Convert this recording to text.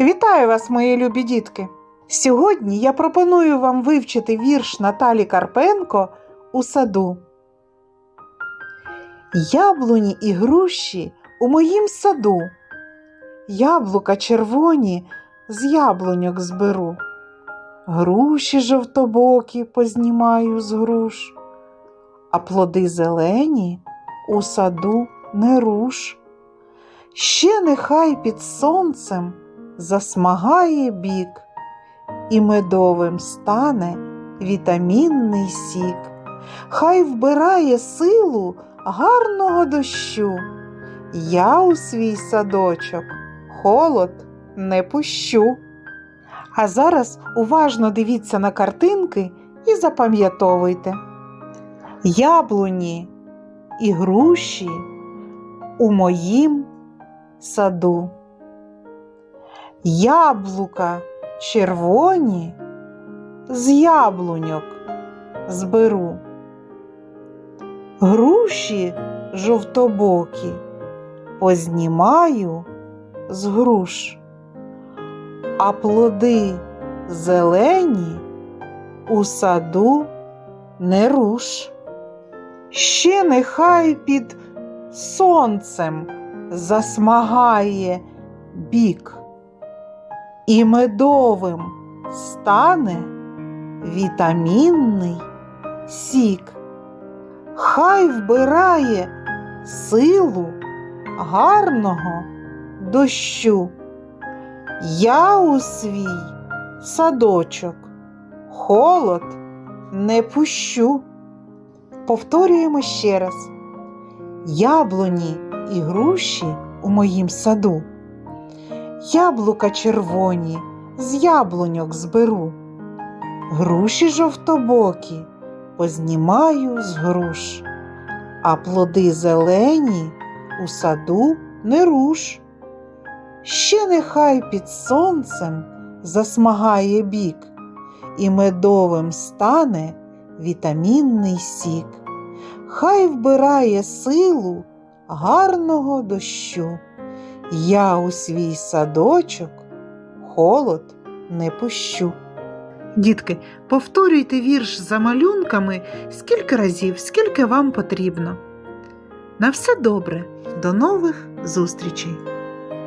Вітаю вас, мої любі дітки! Сьогодні я пропоную вам вивчити вірш Наталі Карпенко у саду. Яблуні і груші у моїм саду. Яблука червоні з яблуньок зберу. Груші жовтобокі познімаю з груш, а плоди зелені у саду не руш. Ще нехай під сонцем засмагає бік, і медовим стане вітамінний сік, хай вбирає силу гарного дощу. Я у свій садочок холод не пущу. А зараз уважно дивіться на картинки і запам'ятовуйте. Яблуні і груші у моїм саду. Яблука червоні з яблуньок зберу. Груші жовтобокі познімаю з груш, а плоди зелені у саду не руш. Ще нехай під сонцем засмагає бік, і медовим стане вітамінний сік. Хай вбирає силу гарного дощу. Я у свій садочок холод не пущу. Повторюємо ще раз. Яблуні і груші у моїм саду. Яблука червоні з яблуньок зберу. Груші жовтобокі познімаю з груш, а плоди зелені у саду не руш. Ще нехай під сонцем засмагає бік, і медовим стане вітамінний сік. Хай вбирає силу гарного дощу. Я у свій садочок холод не пущу. Дітки, повторюйте вірш за малюнками скільки разів, скільки вам потрібно. На все добре, до нових зустрічей!